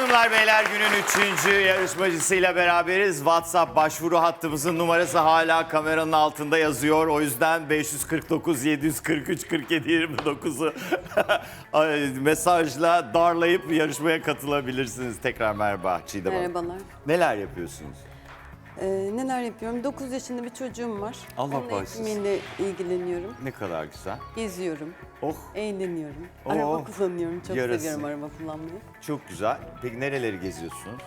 Hanımlar beyler günün üçüncü yarışmacısıyla beraberiz. WhatsApp başvuru hattımızın numarası hala kameranın altında yazıyor. O yüzden 549 743 47 29'u ay, mesajla darlayıp yarışmaya katılabilirsiniz. Tekrar merhaba Çiğdem Hanım. Merhabalar. Neler yapıyorsunuz? Ee, neler yapıyorum? 9 yaşında bir çocuğum var. Allah Onun bağışlasın. eğitimiyle ilgileniyorum. Ne kadar güzel. Geziyorum, Oh eğleniyorum. Oo. Araba kullanıyorum. Çok Yarası. seviyorum araba kullanmayı. çok güzel. Peki nereleri geziyorsunuz?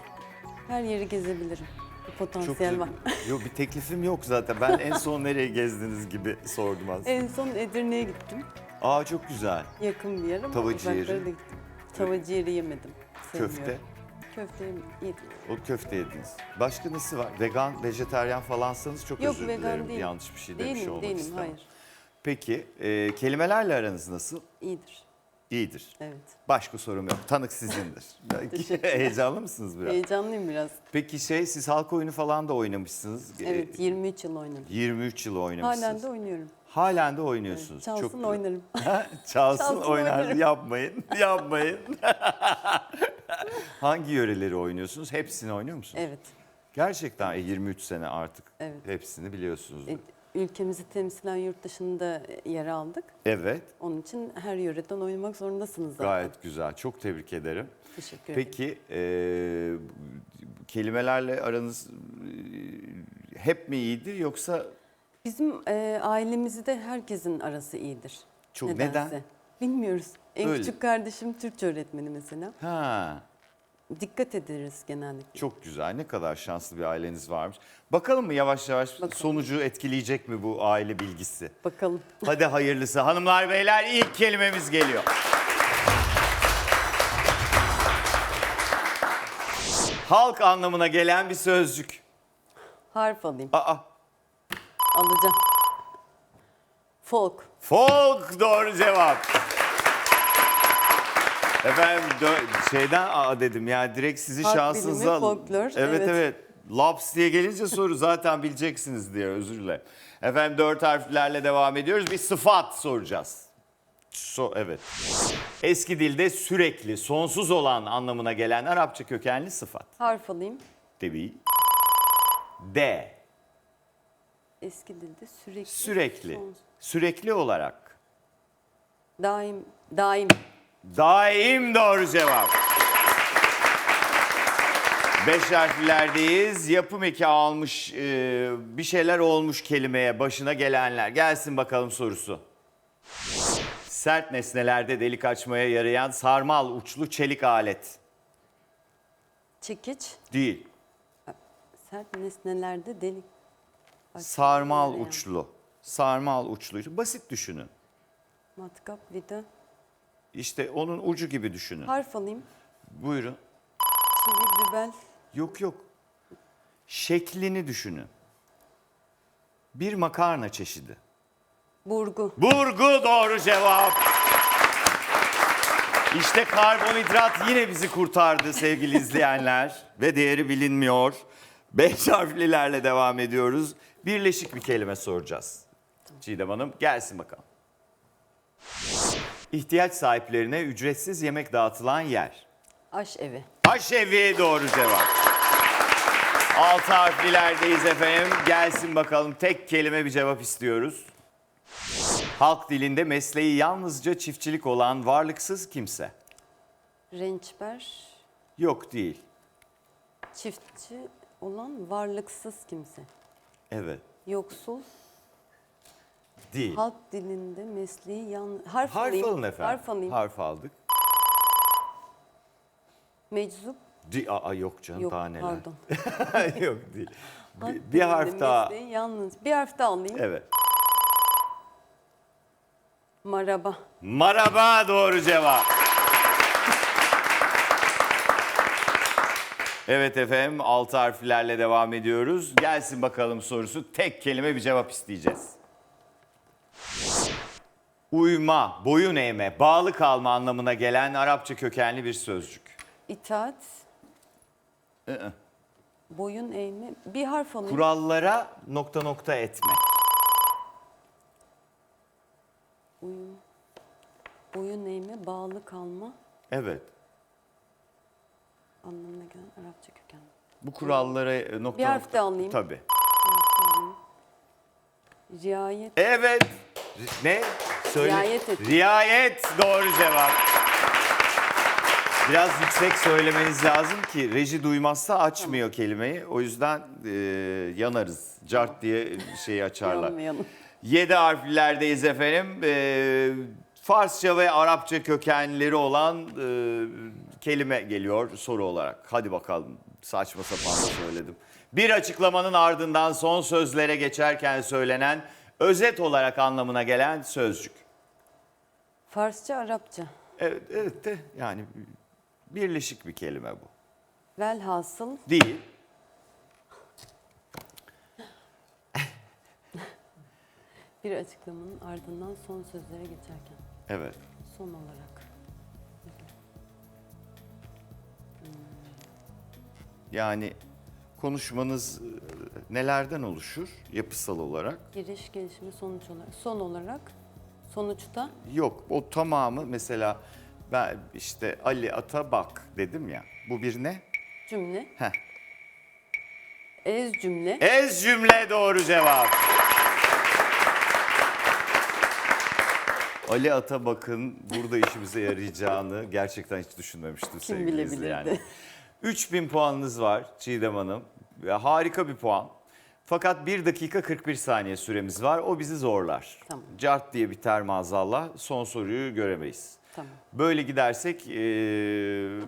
Her yeri gezebilirim. Çok potansiyel var. Yok bir teklifim yok zaten. Ben en son nereye gezdiniz gibi sordum aslında. en son Edirne'ye gittim. Aa çok güzel. Yakın bir yer ama Tava uzaklara ciğeri. da gittim. Tava ciğeri yemedim. Sevmiyorum. Köfte. Köfte yedim. O köfte yediniz. Başka nesi var? Vegan, vejeteryan falansanız çok Yok özür vegan dilerim. değilim. Yanlış bir şey demiş Değilim, olmak değilim. istemem. Hayır. Peki e, kelimelerle aranız nasıl? İyidir. İyidir. Evet. Başka sorum yok. Tanık sizindir. Heyecanlı mısınız biraz? Heyecanlıyım biraz. Peki şey siz halk oyunu falan da oynamışsınız. E, Evet, 23 yıl oynadım. 23 yıl oynamışsınız. Halen de oynuyorum. Halen de oynuyorsunuz. Çalsın Çok oynarım. Çalsın, Çalsın oynar. oynarım. Yapmayın. Yapmayın. Hangi yöreleri oynuyorsunuz? Hepsini oynuyor musunuz? Evet. Gerçekten e, 23 sene artık Evet. hepsini biliyorsunuz. E, Ülkemizi temsilen yurt dışında yer aldık. Evet, Onun için her yöreden oynamak zorundasınız zaten. gayet güzel. Çok tebrik ederim. Teşekkür ederim. Peki e, kelimelerle aranız e, hep mi iyidir yoksa Bizim e, ailemizde herkesin arası iyidir. Çok- neden? Bilmiyoruz. En Öyle. küçük kardeşim Türkçe öğretmeni mesela. ha Dikkat ederiz genellikle. çok güzel. Ne kadar şanslı bir aileniz varmış. Bakalım mı yavaş yavaş Bakalım. sonucu etkileyecek mi bu aile bilgisi? Bakalım. Hadi hayırlısı. Hanımlar beyler ilk kelimemiz geliyor. Halk anlamına gelen bir sözcük. Harf alayım. Aa, Alacağım. Folk. folk doğru cevap. Efendim dö- şeyden aa dedim ya direkt sizi Halk şansınıza... bilimi, folklor, Evet evet. evet. Laps diye gelince soru zaten bileceksiniz diye özür dilerim. Efendim dört harflerle devam ediyoruz. Bir sıfat soracağız. So, evet. Eski dilde sürekli, sonsuz olan anlamına gelen Arapça kökenli sıfat. Harf alayım. Tabii. De, Eski dilde sürekli. sürekli, sonsuz. sürekli olarak. Daim. Daim. Daim doğru cevap. Beş harflerdeyiz. Yapım eki almış, e, bir şeyler olmuş kelimeye başına gelenler. Gelsin bakalım sorusu. Sert nesnelerde delik açmaya yarayan sarmal uçlu çelik alet. Çekiç. Değil, Sert nesnelerde delik. sarmal yarayan. uçlu. Sarmal uçlu. Basit düşünün. Matkap, vida. İşte onun ucu gibi düşünün. Harf alayım. Buyurun. Çivi, dübel. Yok yok. Şeklini düşünün. Bir makarna çeşidi. Burgu. Burgu doğru cevap. İşte karbonhidrat yine bizi kurtardı sevgili izleyenler ve değeri bilinmiyor. Beş harflilerle devam ediyoruz. Birleşik bir kelime soracağız. Çiğdem Hanım gelsin bakalım. İhtiyaç sahiplerine ücretsiz yemek dağıtılan yer. Aş evi. Aşevi doğru cevap. Altı harflilerdeyiz efendim. Gelsin bakalım tek kelime bir cevap istiyoruz. Halk dilinde mesleği yalnızca çiftçilik olan varlıksız kimse. Rençber. Yok değil. Çiftçi olan varlıksız kimse. Evet. Yoksul. Değil. Halk dilinde mesleği yan... Harf, Harf alayım. alın efendim. Harf alayım. Harf aldık. Meczup. Di Aa, yok canım Yok daha neler. pardon. yok değil. Halk Bir, bir dilinde harf daha. Mesleği yalnız. Bir harf daha alayım. Evet. Maraba. Maraba doğru cevap. Evet efendim altı harflerle devam ediyoruz. Gelsin bakalım sorusu. Tek kelime bir cevap isteyeceğiz. Uyma, boyun eğme, bağlı kalma anlamına gelen Arapça kökenli bir sözcük. İtaat. Iı. Boyun eğme. Bir harf alayım. Kurallara nokta nokta. Uyum. Boyun eğme, bağlı kalma. Evet. Anlamına gelen Arapça köken. Bu kurallara e, nokta Bir harf nokta- de alayım. Tabii. Riayet. Evet. Ne? Söyle. Riayet et. Riayet doğru cevap. Biraz yüksek söylemeniz lazım ki reji duymazsa açmıyor kelimeyi. O yüzden e, yanarız. Cart diye şeyi açarlar. Yanmayalım. 7 harflerdeyiz efendim. E, Farsça ve Arapça kökenleri olan e, kelime geliyor soru olarak. Hadi bakalım saçma sapan da söyledim. Bir açıklamanın ardından son sözlere geçerken söylenen özet olarak anlamına gelen sözcük. Farsça, Arapça. Evet, evet de yani birleşik bir kelime bu. Velhasıl Değil. bir açıklamanın ardından son sözlere geçerken. Evet. Son olarak. Yani konuşmanız e, nelerden oluşur yapısal olarak? Giriş, gelişme, sonuç olarak. Son olarak. Sonuçta Yok o tamamı mesela ben işte Ali Ata bak dedim ya. Bu bir ne? cümle. Heh. Ez cümle. Ez cümle doğru cevap. Ali Atabak'ın burada işimize yarayacağını gerçekten hiç düşünmemiştim Kim sevgili bilebilirdi? izleyenler. 3000 puanınız var Çiğdem Hanım. Ve Harika bir puan. Fakat 1 dakika 41 saniye süremiz var. O bizi zorlar. Tamam. Cart diye biter maazallah. Son soruyu göremeyiz. Tamam. Böyle gidersek e,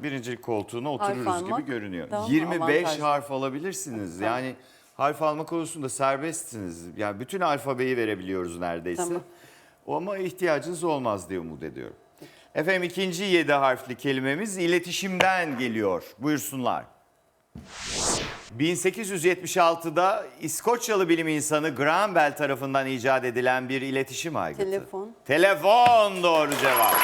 birincilik koltuğuna otururuz almak gibi görünüyor. daha 25 avantajlı. harf alabilirsiniz. Tamam. Yani harf alma konusunda serbestsiniz. Yani bütün alfabeyi verebiliyoruz neredeyse. Tamam. O Ama ihtiyacınız olmaz diye umut ediyorum. Efendim ikinci 7 harfli kelimemiz iletişimden geliyor. Buyursunlar. 1876'da İskoçyalı bilim insanı Graham Bell tarafından icat edilen bir iletişim aygıtı. Telefon. Telefon doğru cevap.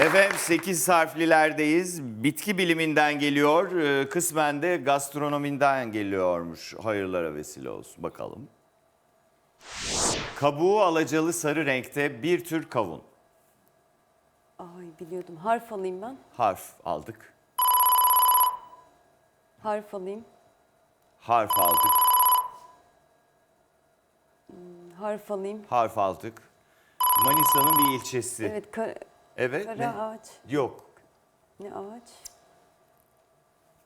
Efendim 8 harflilerdeyiz. Bitki biliminden geliyor. Ee, Kısmen de gastronomiden geliyormuş. Hayırlara vesile olsun. Bakalım. Kabuğu alacalı sarı renkte bir tür kavun. Ay biliyordum. Harf alayım ben. Harf aldık. Harf alayım. Harf aldık. Harf alayım. Harf aldık. Manisa'nın bir ilçesi. Evet. Evet. Kara, ne? ağaç. Yok. Ne ağaç?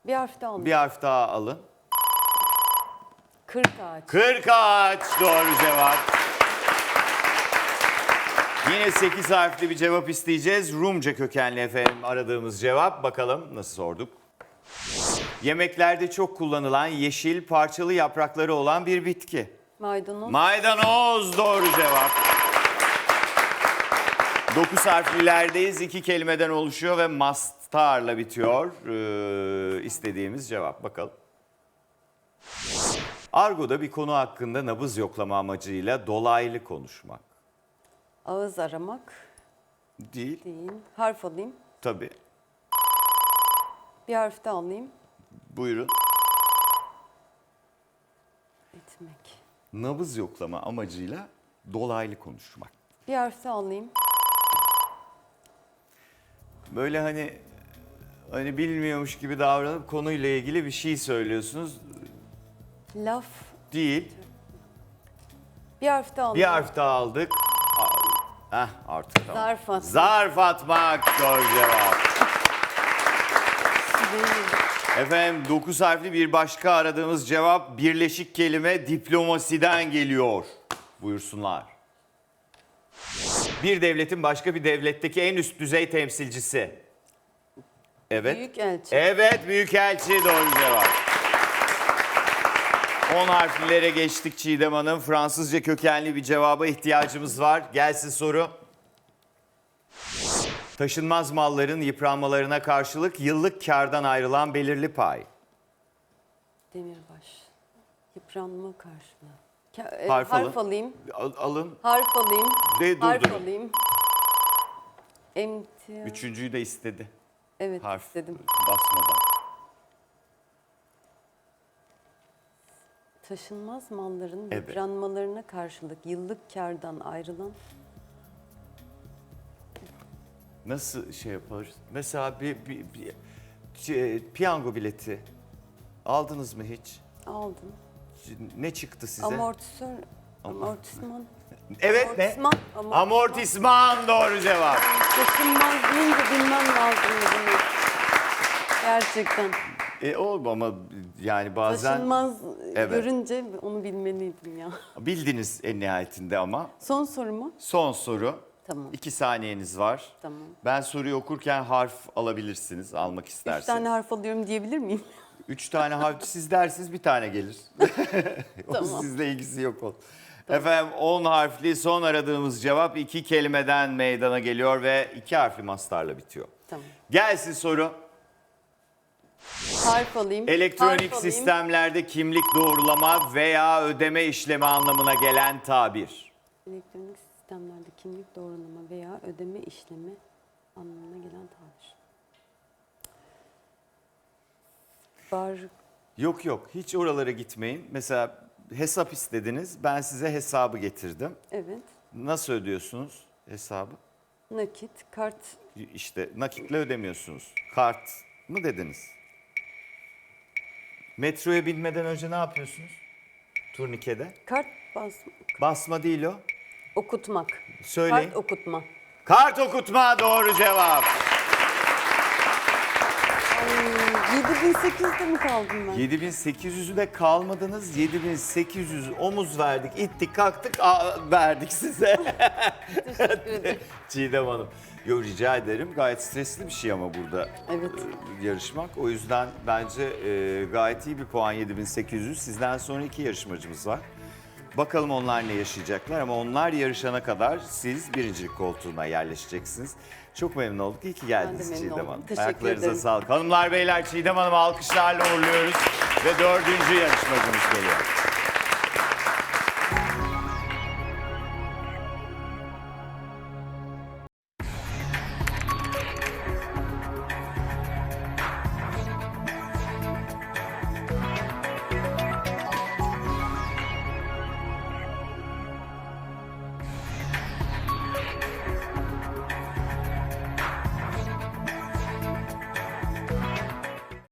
Bir harf daha alayım. Bir harf daha alın. Kırk ağaç. Kırk ağaç doğru cevap. Yine 8 harfli bir cevap isteyeceğiz. Rumca kökenli efendim aradığımız cevap. Bakalım nasıl sorduk. Yemeklerde çok kullanılan yeşil parçalı yaprakları olan bir bitki. Maydanoz. Maydanoz doğru cevap. 9 harflilerdeyiz. iki kelimeden oluşuyor ve mastarla bitiyor. Ee, istediğimiz cevap. Bakalım. Argo'da bir konu hakkında nabız yoklama amacıyla dolaylı konuşmak. Ağız aramak. Değil. Değil. Harf alayım. Tabii. Bir harf daha alayım. Buyurun. Etmek. Nabız yoklama amacıyla dolaylı konuşmak. Bir harf daha alayım. Böyle hani hani bilmiyormuş gibi davranıp konuyla ilgili bir şey söylüyorsunuz. Laf. Değil. Bir harf daha Bir alayım. harf daha aldık. Heh, artık tamam. Zarf atmak. Zarf atmak doğru cevap. Değil. Efendim 9 harfli bir başka aradığımız cevap birleşik kelime diplomasiden geliyor. Buyursunlar. Bir devletin başka bir devletteki en üst düzey temsilcisi. Evet. Büyük elçi. Evet Büyükelçi doğru cevap. 10 harflilere geçtik Çiğdem Hanım. Fransızca kökenli bir cevaba ihtiyacımız var. Gelsin soru. Taşınmaz malların yıpranmalarına karşılık yıllık kardan ayrılan belirli pay. Demirbaş. Yıpranma karşılığı. Ka- e, Harf alın. alayım. Al- alın. Harf alayım. De harf durdurun. alayım. Emtia. Üçüncüyü de istedi. Evet Harf istedim. basmadan. Taşınmaz malların Evet. yıpranmalarına karşılık yıllık kardan ayrılan Nasıl şey yaparız? Mesela bir, bir, bir şey, piyango bileti aldınız mı hiç? Aldım. Ne çıktı size? Amortisör, amortisman. evet ne? Amortisman. amortisman. Amortisman doğru cevap. Taşınmaz deyince bilmem lazım bunu. Gerçekten. E oldu ama yani bazen Taşınmaz Evet. görünce onu bilmeliydim ya. bildiniz en nihayetinde ama. Son soru mu? Son soru. Tamam. İki saniyeniz var. Tamam. Ben soruyu okurken harf alabilirsiniz almak Üç isterseniz. tane harf alıyorum diyebilir miyim? Üç tane harf siz dersiniz bir tane gelir. o Tamam. sizle ilgisi yok o. Efendim 10 harfli son aradığımız cevap iki kelimeden meydana geliyor ve iki harfli mastarla bitiyor. Tamam. Gelsin soru. Harf alayım. Elektronik harf alayım. sistemlerde kimlik doğrulama veya ödeme işlemi anlamına gelen tabir. Elektronik sistemlerde kimlik doğrulama veya ödeme işlemi anlamına gelen tabir. Bar, Yok yok hiç oralara gitmeyin. Mesela hesap istediniz ben size hesabı getirdim. evet. Nasıl ödüyorsunuz hesabı? Nakit, kart, İşte nakitle ödemiyorsunuz. Kart mı dediniz? Metroya binmeden önce ne yapıyorsunuz? Turnikede. kart bas, Basma değil o. okutmak. Söyleyin. Kart okutma. Kart okutma doğru cevap. Ay, 7800'de mi kaldım ben? 7800'ü de kalmadınız. 7800 omuz verdik, ittik, kalktık, verdik size. Teşekkür ederim. Çiğdem Hanım. Yo rica ederim. Gayet stresli bir şey ama burada Evet. e, yarışmak. O yüzden bence e, gayet iyi bir puan 7800. Sizden sonra iki yarışmacımız var. Bakalım onlar ne yaşayacaklar ama onlar yarışana kadar siz birincilik koltuğuna yerleşeceksiniz. Çok memnun olduk. İyi ki geldiniz memnun Çiğdem oldum. Hanım. Teşekkür Ayaklarınıza ederim. sağlık. Hanımlar beyler Çiğdem Hanım'ı alkışlarla uğurluyoruz. Ve dördüncü yarışmacımız geliyor.